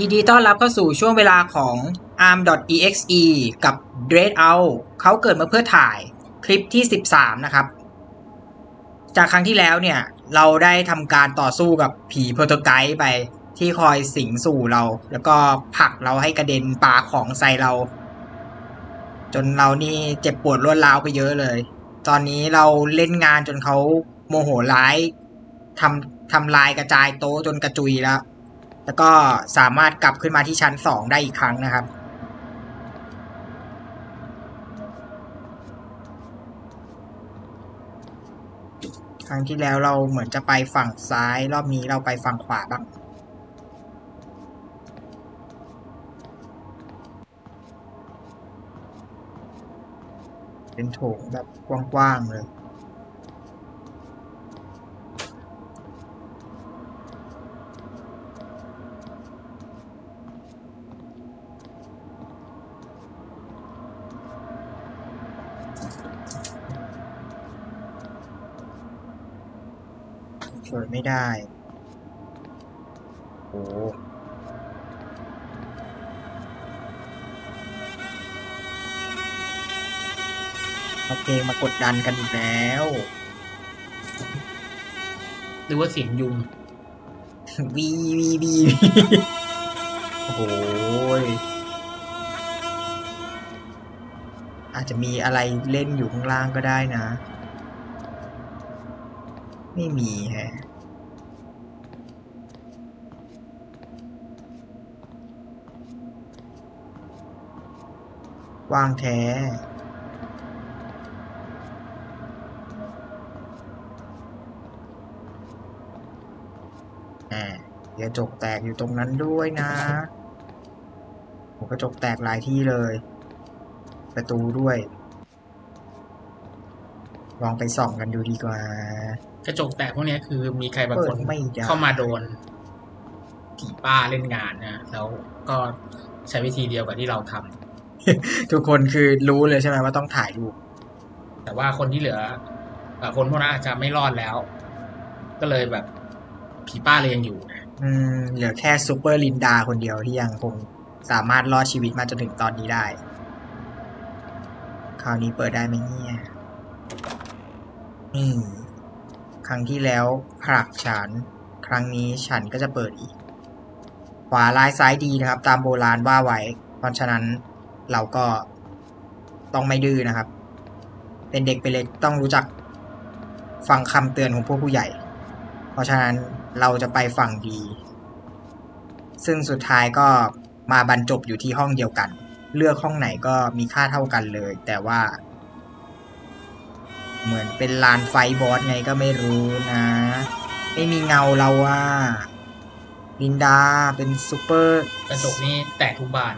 ยินดีต้อนรับเข้าสู่ช่วงเวลาของ arm.exe กับ dread out เขาเกิดมาเพื่อถ่ายคลิปที่ 13 นะครับ จากครั้งที่แล้วเนี่ย เราได้ทำการต่อสู้กับผีโปรโตไกด์ไปที่คอยสิงสู่เรา แล้วก็ผลักเราให้กระเด็นปาของใส่เรา จนเรานี่เจ็บปวดรวดร้าวไปเยอะเลย ตอนนี้เราเล่นงานจนเขาโมโหร้ายทำทำลายกระจายโต๊ะจนกระจุยแล้ว แล้วก็สามารถกลับขึ้นมาที่ชั้นสองได้อีกครั้งนะครับ ครั้งที่แล้วเราเหมือนจะไปฝั่งซ้ายรอบนี้เราไปฝั่งขวาบ้างเป็นโถงแบบกว้างๆเลย ไม่ได้ โอ้เอาเพลงมากดดันกันอีกแล้ว หรือว่าเสียงยุง วีวีวีโอ้โหยอาจจะมีอะไรเล่นอยู่ข้างล่างก็ได้นะ ไม่มีแฮะ วางแท้อ่าเดี๋ยวกระจกแตกอยู่ตรงนั้นด้วยนะโหกระจกแตกหลายที่เลย ประตูด้วย ลองไปส่องกันดูดีกว่า กระจกแตกพวกเนี้ยคือมีใครบางเปิคดนไม่ได้เข้ามาโดนผีป้าเล่นงานนะ แล้วก็ใช้วิธีเดียวกับที่เราทำ ทุกคนคือรู้เลยใช่ไหมว่าต้องถ่ายรูปแต่ว่าคนที่เหลือเอ่อคนพวกนั้นอาจจะไม่รอดแล้ว ก็เลยแบบผีป้าเลยยังอยู่นะอืมเหลือแค่ซูเปอร์ลินดาคนเดียวที่ยังคงสามารถรอดชีวิตมาจนถึงตอนนี้ได้ คราวนี้เปิดได้ไหมเนี่ยนี่ครั้งที่แล้วผลักฉัน ครั้งนี้ฉันก็จะเปิดอีก ขวาลายซ้ายดีนะครับ ตามโบราณว่าไว้ เพราะฉะนั้น เราก็ต้องไม่ดื้อนะครับ เป็นเด็กเป็นเล็กต้องรู้จักฟังคำเตือนของพวกผู้ใหญ่ เพราะฉะนั้นเราจะไปฝั่งดี ซึ่งสุดท้ายก็มาบรรจบอยู่ที่ห้องเดียวกัน เลือกห้องไหนก็มีค่าเท่ากันเลย แต่ว่า เหมือนเป็นลานไฟบอสไงก็ไม่รู้นะ ไม่มีเงาเราอะลินดาเป็นซูเปอร์กระจกนี้แตกทุกบาน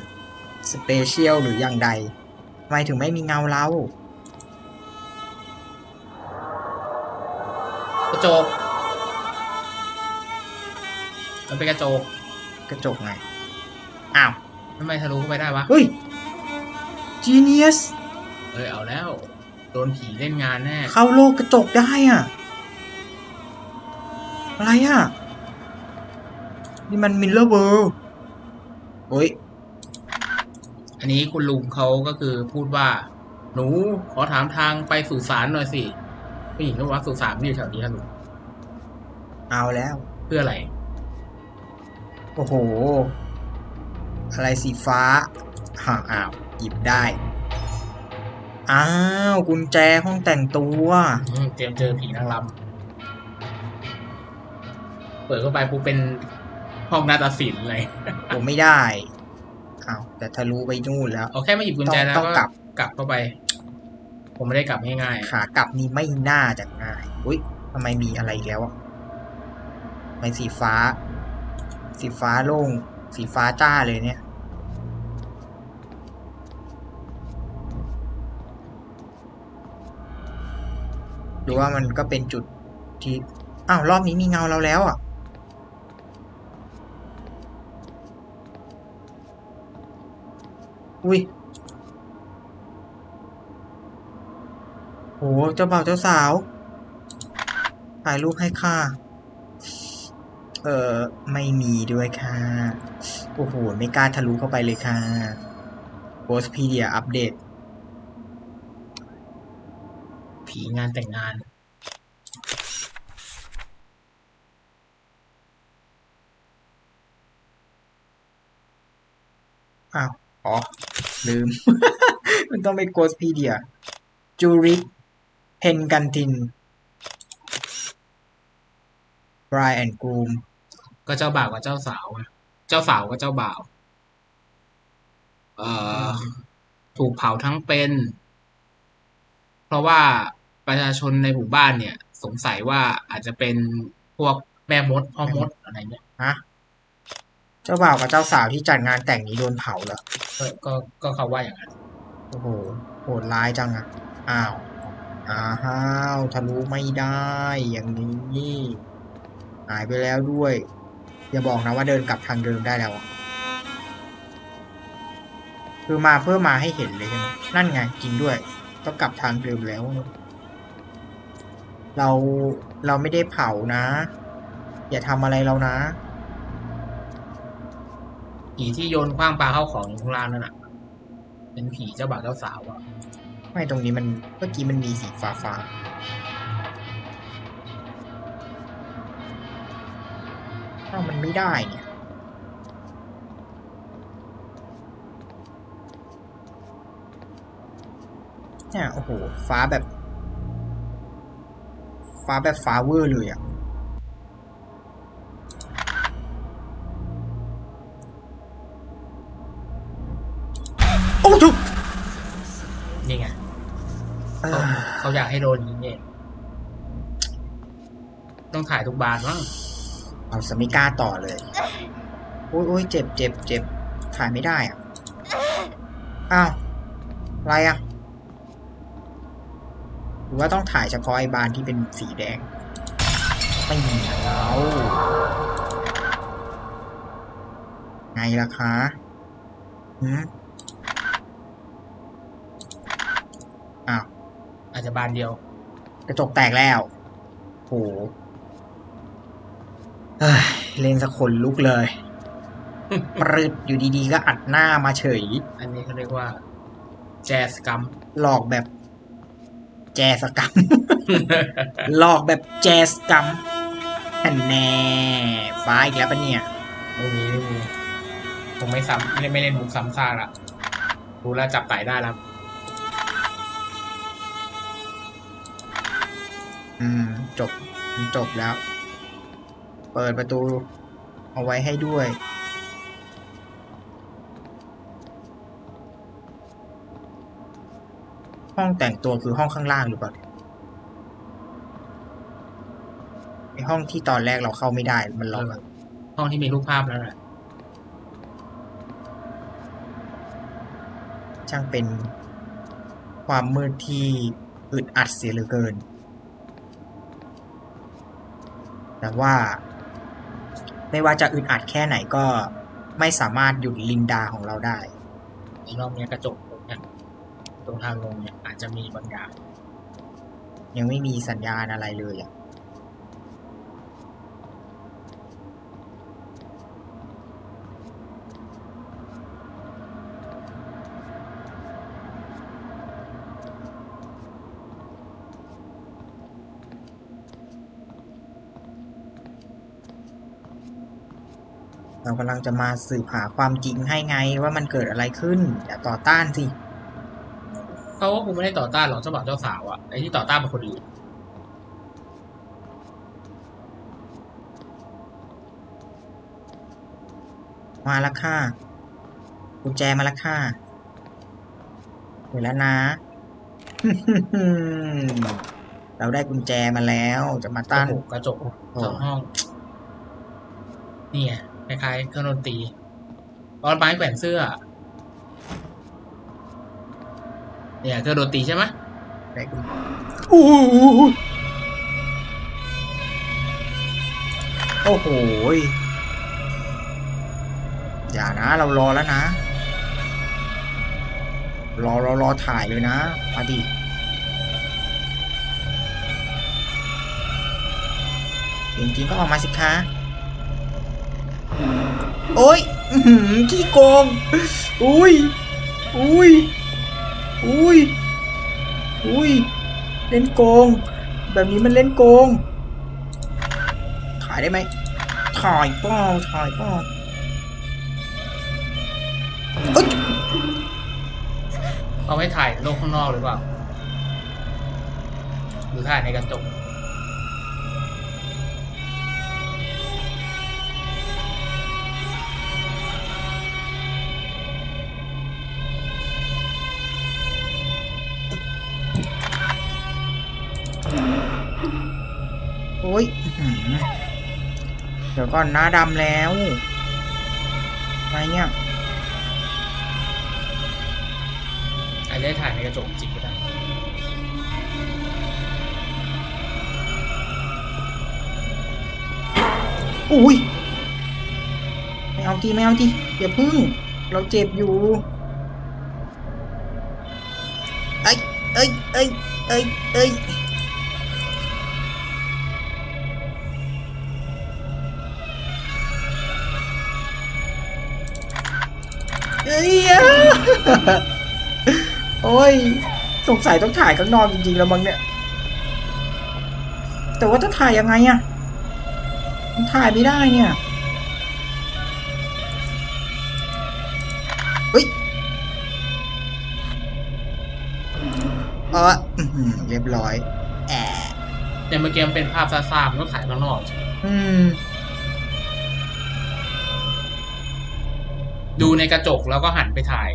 สเปเชียลหรืออย่างใดทำไมถึงไม่มีเงาเรากระจกมันเป็นกระจก กระจกไง อ้าวทำไมทะลุเข้าไปได้วะ เฮ้ย genius เอ้ยเอาแล้ว โดนผีเล่นงานแน่ เข้าโลกกระจกได้อะ อะไรอะ นี่มันมิลเลอร์เวิลด์โอ้ย อันนี้คุณลุงเขาก็คือพูดว่า หนูขอถามทางไปสู่ศาลหน่อยสิผู้หญิงก็ว่าสู่ศาลไม่อยู่แถวนี้ครับลุงเอาแล้ว เพื่ออะไร โอ้โห อะไรสีฟ้าห่าอ้าว หยิบได้ อ้าวกุญแจห้องแต่งตัวอืมเตรียมเจอผีนางรำเปิดเข้าไปปุ๊บเป็นห้องนาฏศิลป์อะไรผมไม่ได้ อ้าวแต่ทะลุไปนู่นแล้ว เอาแค่ไม่หยิบกุญแจแล้วต้องก็กลับ กลับเข้าไป ผมไม่ได้กลับง่ายขากลับนี่ไม่น่าจะง่าย อุ้ยทำไมมีอะไรอีกแล้วอะทำไมสีฟ้า สีฟ้าโล่ง สีฟ้าจ้าเลยเนี่ย หรือว่ามันก็เป็นจุดที่ อ้าวรอบนี้มีเงาเราแล้วอะ อุ้ยโหเจ้าบ่าวเจ้าสาว ถ่ายรูปให้ค่ะ เออไม่มีด้วยค่ะ โอ้โห ไม่กล้าทะลุเข้าไปเลยค่ะโพสพีเดียอัปเดต ผีงานแต่งงานอ้าว อ๋อ ลืม มันต้องเป็นโกสพีเดียจูริกเพนกันตินบรายแอนกรูมก็เจ้าบ่าวกับเจ้าสาวอะเจ้าสาวกับเจ้าบ่าว เอ่อ ถูกเผาทั้งเป็น เพราะว่าประชาชนในหมู่บ้านเนี่ย สงสัยว่าอาจจะเป็นพวกแม่มดพ่อมดอะไรเนี่ยฮะ เจ้าบ่าวกับเจ้าสาวที่จัดงานแต่งนี้โดนเผาเหรอก็ก็ก็เขาว่าอย่างนั้นโอ้โหโหดร้ายจังอะอ้าวอ้าวทะลุไม่ได้อย่างนี้หายไปแล้วด้วย อย่าบอกนะว่าเดินกลับทางเดิมได้แล้วอะคือมาเพื่อมาให้เห็นเลยใช่ไหมนั่นไงจริงด้วย ต้องกลับทางเดิมแล้ว เราเราไม่ได้เผานะ อย่าทำอะไรเรานะ ผีที่โยนคว้างปลาเข้าของอยู่ข้างล่างนั่นน่ะ เป็นผีเจ้าบ่าวเจ้าสาวอะไม่ตรงนี้มันเมื่อกี้มันมีสีฟ้าฟ้าอ้ามันไม่ได้เนี่ยเนี่ยโอ้โห ฟ้าแบบ ฟ้าแบบฟ้าเวอร์เลยอะะ โอ้ทุก นี่ไง เอ เขาอเขาอยากให้โดนอย่างนี้เองต้องถ่ายทุกบานมั้งเอาสมิก้าต่อเลยโอ้ยโอ้ยเจ็บเจ็บเจ็บถ่ายไม่ได้อะอ้าวอะไรอะหรือว่าต้องถ่ายเฉพาะไอ้บานที่เป็นสีแดงไม่มีแล้วไงล่ะคะหืมอ้าว อาจจะบานเดียว กระจกแตกแล้วโหเอ้ยเล่นสักคนลุกเลย ปรึดอยู่ดีๆ ก็อัดหน้ามาเฉย อันนี้เขาเรียกว่า แจสกัมหลอกแบบ แจสกรรมหลอกแบบแจสกรรมอันแน่ฟ้าอีกแล้วปะเนี่ยไม่มีไม่มีผมไม่ซ้ำไม่ไม่เล่นมุกซ้ำซากละรู้แล้วจับไต่ได้แล้ว อืม จบมันจบแล้ว เปิดประตู เอาไว้ให้ด้วย ห้องแต่งตัวคือห้องข้างล่างหรือเปล่าไอห้องที่ตอนแรกเราเข้าไม่ได้ มันล็อกอะห้องที่มีรูปภาพแล้วแหละช่างเป็นความมืดที่อึดอัดเสียเหลือเกิน แต่ว่า ไม่ว่าจะอึดอัดแค่ไหนก็ไม่สามารถหยุดลินดาของเราได้ในรอบนี้กระจกตรงนี้ตรงทางลงเนี่ยอาจจะมีบางอย่างยังไม่มีสัญญาณอะไรเลยอะ กำลังจะมาสืบหาความจริงให้ไงว่ามันเกิดอะไรขึ้น อย่าต่อต้านสิเขาว่ากูไม่ได้ต่อต้านหรอกเจ้าบ่าวเจ้าสาวอะไอ้ที่ต่อต้านเป็นคนอื่นมาแล้วค่ะกุญแจมาแล้วค่ะเห็นแล้วนะ เราได้กุญแจมาแล้ว จะมาต้านโอ้โหกระจกสองห้องนี่ไง คล้ายๆเครื่องดนตรีตอนไม้แขวนเสื้อ เนี่ยเครื่องดนตรีใช่ไหมได้กุญโอ้โหอยอย่านะ เรารอแล้วนะ รอรอรอถ่ายเลยนะมาดิจริงๆก็ออกมาสิคะ โอ้ยขี้โกง อุ้ย อุ้ย อุ้ย อุ้ย เล่นโกง แบบนี้มันเล่นโกง ถ่ายได้ไหม ถ่ายปล่าถ่ายปล่าเอ้ยเอาไว้ถ่ายโลกข้างนอกหรือเปล่า หรือถ่ายในกระจก เดี๋ยวก่อนหน้าดำแล้วอะไรเนี่ยอาจจะได้ถ่ายในกระจกจริงก็ได้อุ้ยไม่เอาทีไม่เอาทีอย่าพึ่ง เราเจ็บอยู่ เอ้ยเอ้ยเอ้ยเอ้ยเอ้ย เอ้ยอะโอ้ยสงสัยต้องถ่ายข้างนอกจริงๆแล้วมั้งเนี่ย แต่ว่าจะถ่ายยังไงอะมันถ่ายไม่ได้เนี่ยเฮ้ยเอออื้อหือเรียบร้อยแอะแต่เมื่อกี้มันเป็นภาพซ่าๆมันก็ถ่ายข้างนอกใช่ไหมอืม ดูในกระจกแล้วก็หันไปถ่าย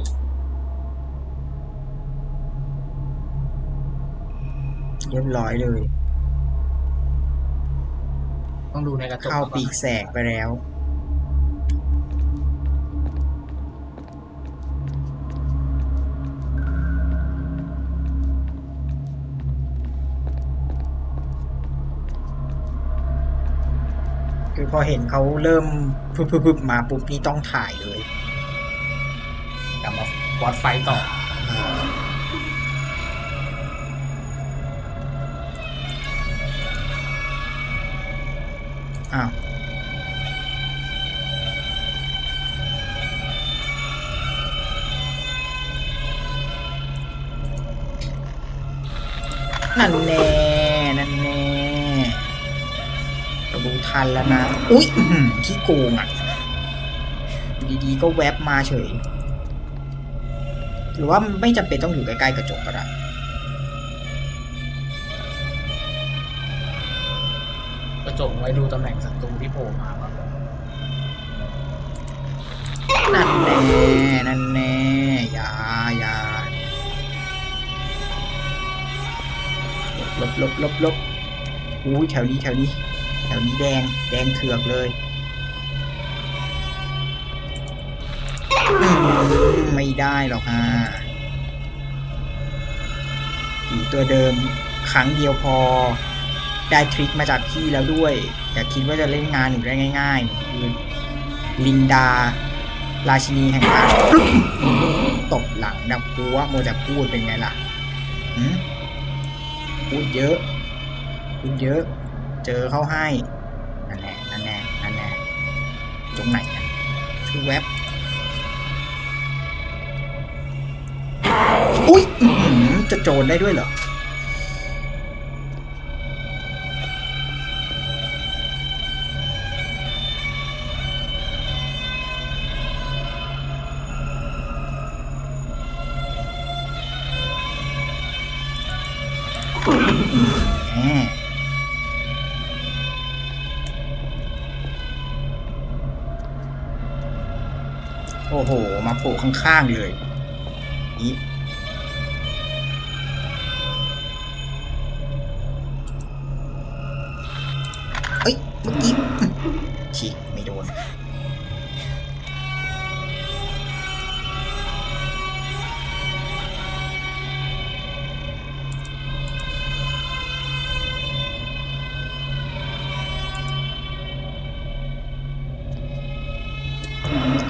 เรียบร้อยเลย ต้องดูในกระจกเข้าแล้วก็ปีกแสกไปแล้ว คือพอเห็นเขาเริ่มพึบๆๆมาปุ๊บนี่ต้องถ่ายเลย กลับมาวัดไฟต่ออ้าวนั่นแน่นั่นแน่เราดูทันแล้วนะ อุ๊ยขี้โกงอะ ดีๆ ก็แวบมาเฉย หรือว่าไม่จำเป็นต้องอยู่ใกล้ๆกระจกก็ได้กระจกไว้ดูตำแหน่งศัตรูที่โผล่มาว่านั่นแน่นั่นแน่ยายาลบลบลบลบอุ้ยแถวนี้แถวนี้ แถวนี้แดง แดงเถือกเลย ไม่ได้หรอกฮะผีตัวเดิมครั้งเดียวพอ ได้ทริคมาจากพี่แล้วด้วย อย่าคิดว่าจะเล่นงานหนูได้ง่ายๆคือลินดา ราชินีแห่งการตบหลังดับปัวโมวแต่พูดเป็นไงล่ะพูดเยอะ พูดเยอะ เจอเข้าให้ นั่นแน่นั่นแน่นั่นแน่ตรงไหนอะคือเว็บ อุ๊ยจะโจรได้ด้วยเหรอแหมโอ้โห มาโผล่ข้างๆเลย เมื่อกี้ฉีกไม่โดน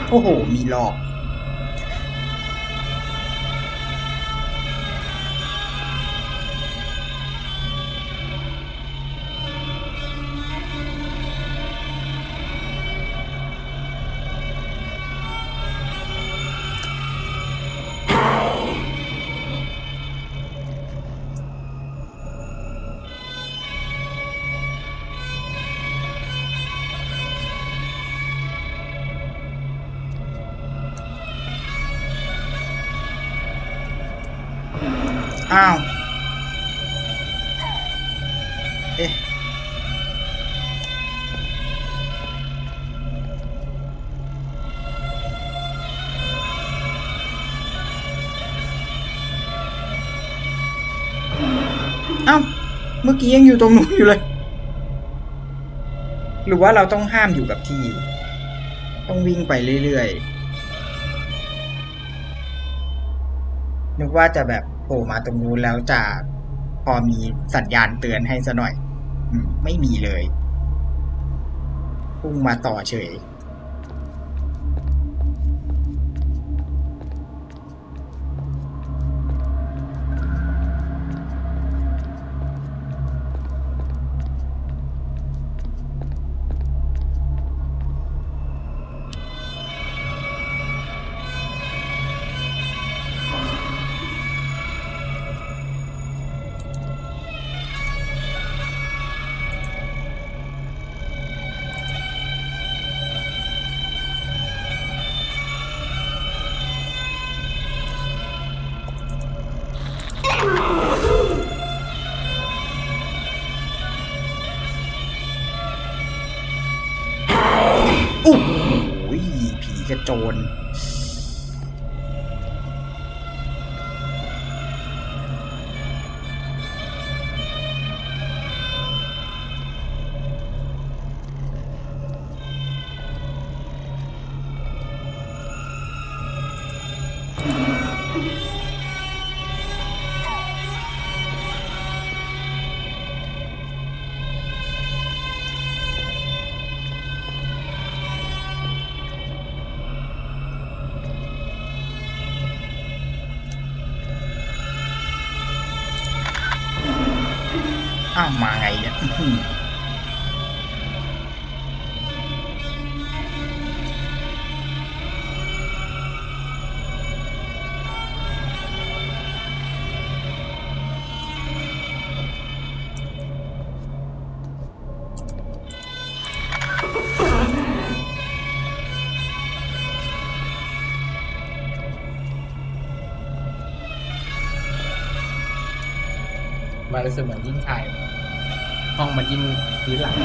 โอ้โห มีหลอก อ้าว เอ๊ะ เอ้า เมื่อกี้ยังอยู่ตรงนู้นอยู่เลย หรือว่าเราต้องห้ามอยู่กับที่ ต้องวิ่งไปเรื่อยๆ นึกว่าจะแบบโผล่มาตรงนู้นแล้วจะพอมีสัญญาณเตือนให้ซะหน่อยไม่มีเลยพุ่งมาต่อเฉย โจราวมาไงเนี่ยอื้อหือมารู้สึกเหมือนยิ่งถ่าย ยิ่งพื้นหลัง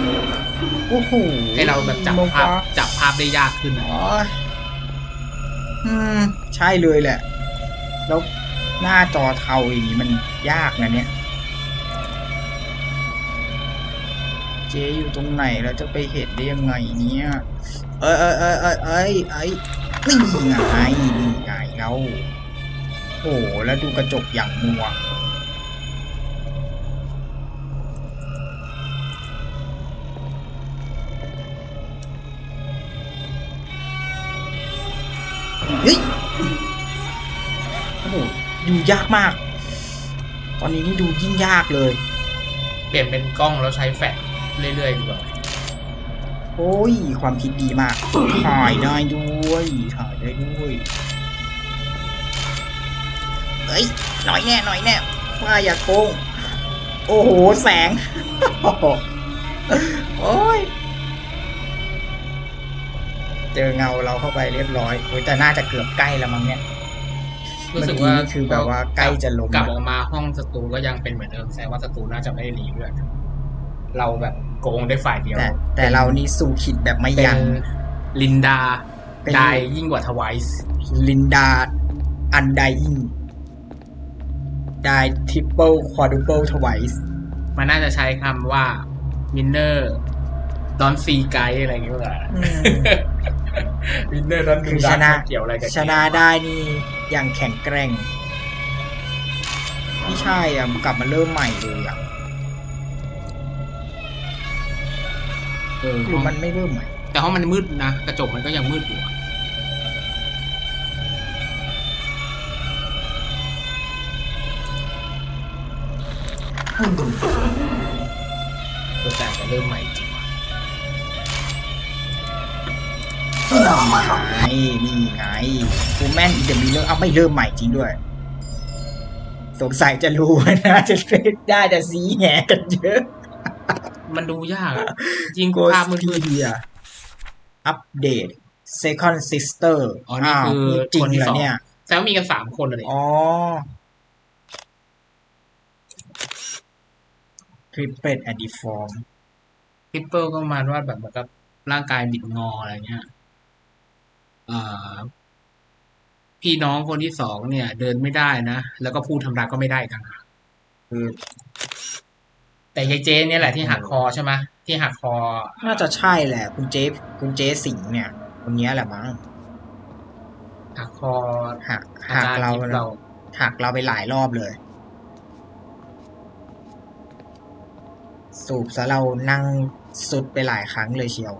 โอ้โหให้เราแบบจับมองภาพฟ้จับภาพได้ยากขึ้นอะอ๋ออืมใช่เลยแหละ แล้วหน้าจอเทาอย่างนี้มันยากนะเนี่ย เจอยู่ตรงไหนแล้วจะไปเห็นได้ยังไงเนี่ย เอ้ยเอ้ยเอ้ยเอ้ยเอ้ยเอ้ยนี่ไงนี่ไงแล้วโอ้โหแล้วดูกระจกอย่างมัว ดูยากมาก ตอนนี้นี่ดูยิ่งยากเลย เปลี่ยนเป็นกล้องแล้วใช้แฟลชเรื่อยๆดีกว่าโอ้ย ความคิดดีมาก ถ่ายได้ด้วย ถ่ายได้ด้วย เฮ้ย หน่อยแน่ หน่อยแน่ ว่าอย่าโกง โอ้โห แสง โอ้ย เจอเงาเราเข้าไปเรียบร้อย โอ้ยแต่น่าจะเกือบใกล้แล้วมั้งเนี่ย รู้สึกว่าเมื่อกี้นี่คือแบบว่าใกล้จะล้มกลับออกมาห้องศัตรูก็ยังเป็นเหมือนเดิมแสดงว่าศัตรูน่าจะไม่ได้หนีเลือดเราแบบโกงได้ฝ่ายเดียว แต่แต่เรานี่สู่ขิดแบบไม่เป็นยั้งลินดาเป็นได้ยิ่งกว่าทวายส์ลินดาอันไดอิงได้ทริปเปิลควอดูเปิลทวายส์มันน่าจะใช้คำว่ามินเนอร์ ดอนซีไกด์อะไรอย่างเงี้ยว่ามินเนอร์ดอนคือชนะเกี่ยวอะไรกับชนะได้นี่อย่างแข็งแกร่งไม่ใช่อะมันกลับมาเริ่มใหม่เลยอะเออหรือมันไม่เริ่มใหม่ แต่ห้องมันมืดนะ กระจกมันก็ยังมืดอยู่อะแต่จะเริ่มใหม่จริง ไงนี่ไงฟูแมนอีเดมิเลอร์เอาไม่เริ่มใหม่จริงด้วย สงสัยจะรู้นะจะได้แต่สีแหงกันเยอะ มันดูยากอะจริงโกภาพสมืดพีเดียอัปเดต Second Sister อ๋อนี่คือจริงคนที่เหรอสองเนี่ยๆแต่ว่ามีกันสามคนเลยอ๋อ crippled and deformed คริปเปิลก็ประมาณว่าแบบเหมือนกับร่างกายบิดงออะไรเงี้ยเอ่อ พี่น้องคนที่สองเนี่ย เดินไม่ได้นะ แล้วก็พูดธรรมดาก็ไม่ได้อีกต่างหากคือแต่ยายเจนเนี่ยแหละที่หักคอใช่ไหมที่หักคอ น่าจะใช่แหละ คุณเจฟคุณเจสิงห์เนี่ยคนเนี้ยแหละมั้งหักคอหักอาหักจารย์เราทิพย์เราหักเราไปหลายรอบเลย สูบซะเรานั่งสุดไปหลายครั้งเลยเชียว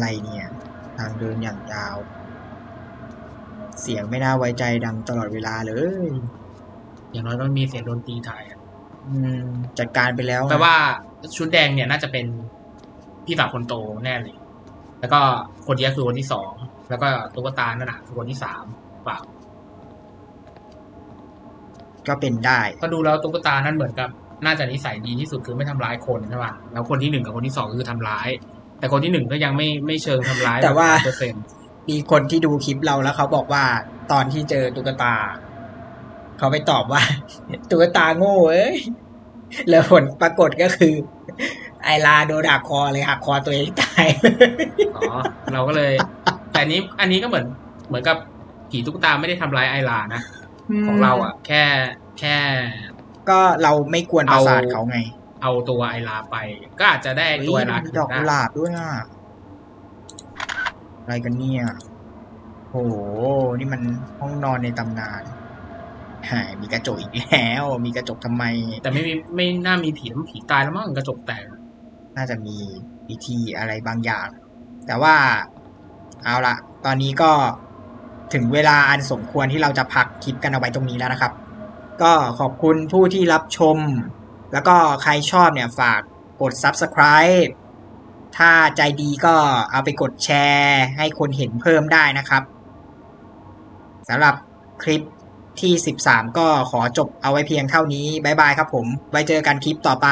อะไรเนี่ย ทางเดินอย่างยาว เสียงไม่น่าไว้ใจดังตลอดเวลาเลย อย่างน้อยก็มีเสียงดนตรีถ่ายอะอืม จัดการไปแล้วแปลว่าชุดแดงเนี่ยน่าจะเป็นพี่สาวคนโตแน่เลย แล้วก็คนที่คือคนที่สอง แล้วก็ตุ๊กตานั่นน่ะคือคนที่สามเปล่า ก็เป็นได้ ก็ดูแล้วตุ๊กตานั้นเหมือนกับ น่าจะนิสัยดีที่สุดคือไม่ทำร้ายคนใช่ป่ะ แล้วคนที่หนึ่งกับคนที่สองคือทำร้าย แต่คนที่หนึ่งก็ยังไม่ไม่เชิงทำร้ายแต่ว่าเปอร์เซ็นต์มีคนที่ดูคลิปเราแล้วเขาบอกว่าตอนที่เจอตุ๊กตา เขาไปตอบว่า ตุ๊กตาโง่เอ้ยแล้วผลปรากฏก็คือ ไอลาโดนหักคอเลยหักคอตัวเองตายอ๋อเราก็เลย แต่อันนี้อันนี้ก็เหมือนเหมือนกับผีตุ๊กตาไม่ได้ทำร้ายไอลานะของเราอะ แค่แค่ ก็เราไม่กวนประสาทเอาเขาไง เอาตัวไอลาไป ก็อาจจะได้ตัวไอลาเฮ้ยมีคืนดอกได้กุหลาบด้วยอะอะไรกันเนี่ยโหนี่มันห้องนอนในตำนานหายมีกระจกอีกแล้ว มีกระจกทำไม แต่ไม่มีไม่น่ามีผีมันผีตายแล้วมั้งกระจกแตกน่าจะมีวิธีอะไรบางอย่าง แต่ว่าเอาละตอนนี้ก็ถึงเวลาอันสมควรที่เราจะพักคลิปกันเอาไว้ตรงนี้แล้วนะครับ ก็ขอบคุณผู้ที่รับชม แล้วก็ใครชอบเนี่ยฝากกด Subscribe ถ้าใจดีก็เอาไปกดแชร์ให้คนเห็นเพิ่มได้นะครับสำหรับคลิปที่ 13 ก็ขอจบเอาไว้เพียงเท่านี้ บ๊ายบายครับผม ไว้เจอกันคลิปต่อไป